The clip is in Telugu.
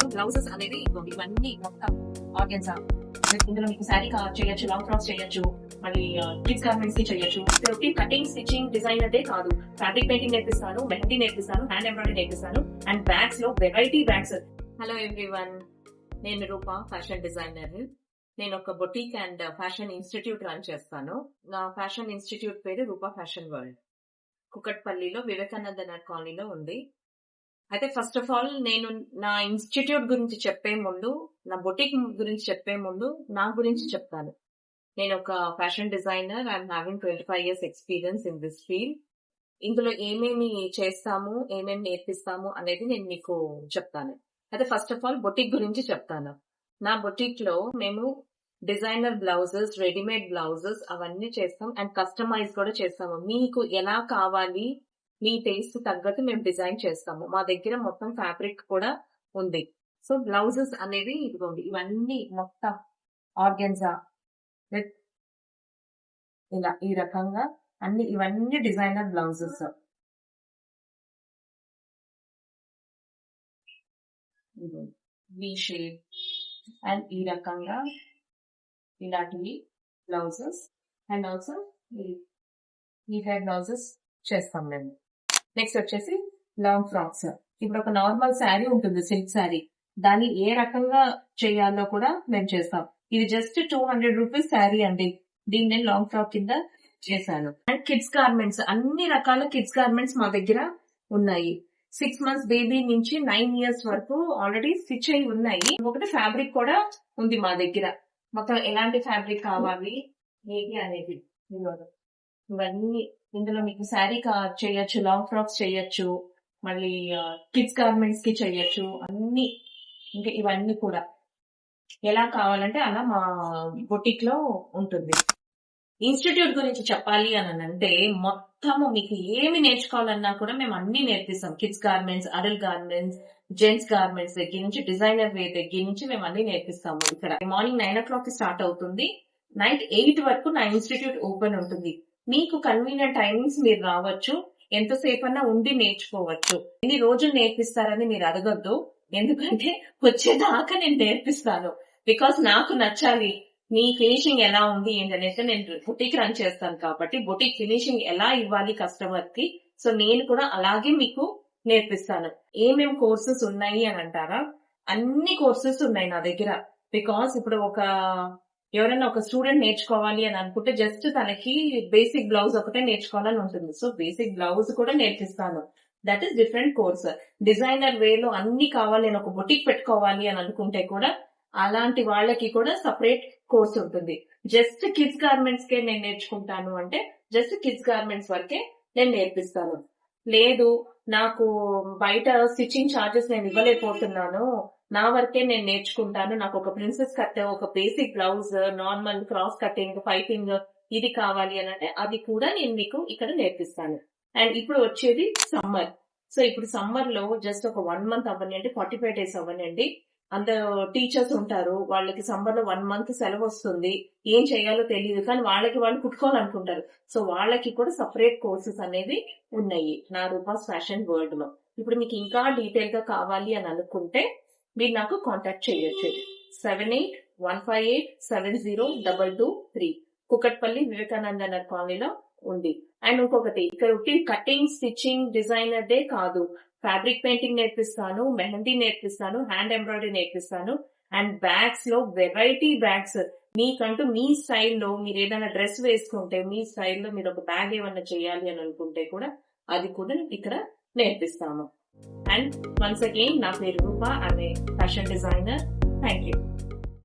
సో బ్లౌజెస్ అనేది ఇదిగోండి, ఇవన్నీ మొత్తం ఆర్గెన్సా ఇందులో మీకు శారీ చేయొచ్చు లాంగ్ ఫ్రాక్స్ చేయొచ్చు మళ్ళీ కిడ్స్ గార్మెంట్స్కి చేయొచ్చు. ప్రతి కటింగ్ స్టిచ్చింగ్ డిజైన్ అదే కాదు. ఫ్యాబ్రిక్ పెయింటింగ్ నేర్పిస్తాను మెహందీ నేర్పిస్తాను హ్యాండ్ ఎంబ్రాయిడరీ నేర్పిస్తాను అండ్ బ్యాగ్స్లో వెరైటీ బ్యాగ్స్ హలో ఎవ్రీవన్ నేను రూప ఫ్యాషన్ డిజైనర్ నేను ఒక boutique and fashion institute run చేస్తాను. నా ఫ్యాషన్ ఇన్స్టిట్యూట్ పేరు రూపా ఫ్యాషన్ వరల్డ్ కుకట్పల్లిలో వివేకానంద నగర్ కాలనీలో ఉంది. అయితే ఫస్ట్ ఆఫ్ ఆల్ నేను నా ఇన్స్టిట్యూట్ గురించి చెప్పే ముందు నా బొటిక్ గురించి చెప్పే ముందు నా గురించి చెప్తాను. నేను ఒక fashion designer I'm having twenty five years experience in this field ఇందులో ఏమేమి చేస్తాము ఏమేమి నేర్పిస్తాము అనేది నేను మీకు చెప్తాను. అయితే ఫస్ట్ ఆఫ్ ఆల్ బొటిక్ గురించి చెప్తాను. నా బొటిక్లో మేము డిజైనర్ బ్లౌజెస్ రెడీమేడ్ బ్లౌజెస్ అవన్నీ చేస్తాం అండ్ కస్టమైజ్ కూడా చేస్తాము. మీకు ఎలా కావాలి మీ టేస్ట్ తగ్గట్టు మేము డిజైన్ చేస్తాము. మా దగ్గర మొత్తం ఫ్యాబ్రిక్ కూడా ఉంది. సో బ్లౌజెస్ అనేది ఇదిగోండి ఇవన్నీ మొత్తం ఆర్గెన్జా విత్ ఇలా ఈ రకంగా అన్ని ఇవన్నీ designer blouses. V shape and ఈ రకంగా ఇలాంటివి బ్లౌజెస్. అండ్ ఆల్సో ఈ హెడ్ బ్లౌజెస్ చేస్తాం మేము. నెక్స్ట్ వచ్చేసి లాంగ్ ఫ్రాక్స్. ఇప్పుడు ఒక నార్మల్ శారీ ఉంటుంది సిల్క్ శారీ. దాన్ని ఏ రకంగా చేయాలో కూడా మేము చేస్తాం. ఇది just two hundred rupees sari అండి. దీన్ని నేను లాంగ్ ఫ్రాక్ కింద చేశాను. And kids garments. అన్ని రకాల కిడ్స్ గార్మెంట్స్ మా దగ్గర ఉన్నాయి. సిక్స్ మంత్స్ బేబీ నుంచి నైన్ ఇయర్స్ వరకు ఆల్రెడీ స్టిచ్ అయి ఉన్నాయి. ఒకటి ఫ్యాబ్రిక్ కూడా ఉంది మా దగ్గర. మొత్తం ఎలాంటి ఫ్యాబ్రిక్ కావాలి? ఏది అనేది. ఇవన్నీ ఇందులో మీకు శారీ చేయొచ్చు లాంగ్ ఫ్రాక్స్ చేయొచ్చు మళ్ళీ కిడ్స్ గార్మెంట్స్కి చేయొచ్చు అన్ని ఇంకా ఇవన్నీ కూడా. ఎలా కావాలంటే అలా మా బొటిక్లో ఉంటుంది. ఇన్స్టిట్యూట్ గురించి చెప్పాలి అని అంటే మొత్తము మీకు ఏమి నేర్చుకోవాలన్నా కూడా మేము అన్ని నేర్పిస్తాం. Kids garments adult garments gents garments దగ్గర నుంచి డిజైనర్ వే దగ్గర నుంచి మేము అన్ని నేర్పిస్తాము ఇక్కడ. Morning nine o'clock start అవుతుంది. నైట్ ఎయిట్ వరకు నా ఇన్స్టిట్యూట్ ఓపెన్ ఉంటుంది. మీకు కన్వీనియంట్ టైమింగ్స్ మీరు రావచ్చు. ఎంతసేపు అన్నా ఉండి నేర్చుకోవచ్చు. ఎన్ని రోజులు నేర్పిస్తారని మీరు అడగద్దు. ఎందుకంటే వచ్చేదాకా నేను నేర్పిస్తాను. బికాస్ నాకు నచ్చాలి. మీ ఫినిషింగ్ ఎలా ఉంది ఏంటనేది నేను బుటిక్ రన్ చేస్తాను కాబట్టి బుటిక్ ఫినిషింగ్ ఎలా ఇవ్వాలి కస్టమర్కి? సో నేను కూడా అలాగే మీకు నేర్పిస్తాను. ఏమేం కోర్సెస్ ఉన్నాయి అని అంటారా? అన్ని కోర్సెస్ ఉన్నాయి నా దగ్గర. బికాస్ ఇప్పుడు ఒక ఎవరైనా ఒక స్టూడెంట్ నేర్చుకోవాలి అని అనుకుంటే జస్ట్ తనకి బేసిక్ బ్లౌజ్ ఒకటే నేర్చుకోవాలని ఉంటుంది. సో బేసిక్ బ్లౌజ్ కూడా నేర్పిస్తాను. That is different course designer వేలో అన్ని కావాలి నేను ఒక బొటిక్ పెట్టుకోవాలి అని అనుకుంటే కూడా అలాంటి వాళ్ళకి కూడా సపరేట్ కోర్స్ ఉంటుంది. జస్ట్ కిడ్స్ గార్మెంట్స్ కే నేను నేర్చుకుంటాను అంటే జస్ట్ కిడ్స్ గార్మెంట్స్ వరకే నేను నేర్పిస్తాను. లేదు నాకు బయట స్టిచ్చింగ్ ఛార్జెస్ నేను ఇవ్వలేకపోతున్నాను. నా వరకే నేను నేర్చుకుంటాను. నాకు ఒక ప్రిన్సెస్ కట్ ఒక basic blouse normal cross cutting piping ఇది కావాలి అని అంటే అది కూడా నేను మీకు ఇక్కడ నేర్పిస్తాను. అండ్ ఇప్పుడు వచ్చేది సమ్మర్ సో ఇప్పుడు సమ్మర్లో జస్ట్ ఒక వన్ మంత్ అవ్వనండి ఫార్టీ ఫైవ్ డేస్ అవ్వనండి. అందరు టీచర్స్ ఉంటారు వాళ్ళకి సమ్మర్లో వన్ మంత్ సెలవు వస్తుంది. ఏం చేయాలో తెలియదు కానీ వాళ్ళకి వాళ్ళు కుట్టుకోవాలనుకుంటారు. సో వాళ్ళకి కూడా సపరేట్ కోర్సెస్ అనేవి ఉన్నాయి. నా రూపాస్ ఫ్యాషన్ వరల్డ్లో. ఇప్పుడు మీకు ఇంకా డీటెయిల్గా కావాలి అని అనుకుంటే మీరు నాకు కాంటాక్ట్ చేయొచ్చు. Seven eight one five eight seven zero double two three Kukatpally Vivekananda Nagar కాలనీలో ఉంది. అండ్ ఇంకొకటి ఇక్కడ ఒకటి కటింగ్ స్టిచ్చింగ్ డిజైనర్దే కాదు. ఫ్యాబ్రిక్ పెయింటింగ్ నేర్పిస్తాను మెహందీ నేర్పిస్తాను హ్యాండ్ ఎంబ్రాయిడరీ నేర్పిస్తాను. అండ్ బ్యాగ్స్లో వెరైటీ బ్యాగ్స్ మీకంటూ మీ స్టైల్లో మీరు ఏదైనా డ్రెస్ వేసుకుంటే మీ స్టైల్లో మీరు ఒక బ్యాగ్ ఏమన్నా చేయాలి అని అనుకుంటే కూడా అది కూడా ఇక్కడ నేర్పిస్తాము. And once again, Navne Rupa, I'm a fashion designer. Thank you.